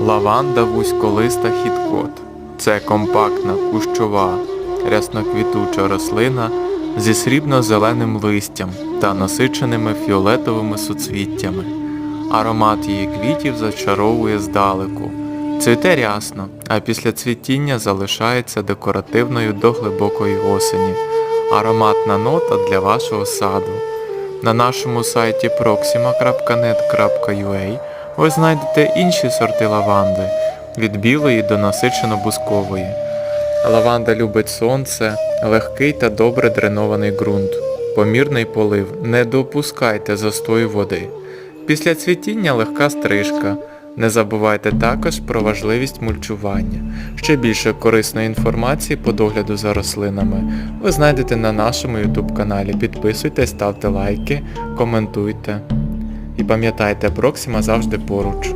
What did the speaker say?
Лаванда вузьколиста хіткот. Це компактна кущова рясноквітуча рослина зі срібно-зеленим листям та насиченими фіолетовими суцвіттями. Аромат її квітів зачаровує здалеку. Цвіте рясно, а після цвітіння залишається декоративною до глибокої осені. Ароматна нота для вашого саду. На нашому сайті proxima.net.ua ви знайдете інші сорти лаванди від білої до насичено-бускової. Лаванда любить сонце, легкий та добре дренований ґрунт, помірний полив, не допускайте застою води. Після цвітіння легка стрижка. Не забувайте також про важливість мульчування. Ще більше корисної інформації по догляду за рослинами ви знайдете на нашому YouTube каналі. Підписуйтесь, ставте лайки, коментуйте. І пам'ятайте, Проксима завжди поруч.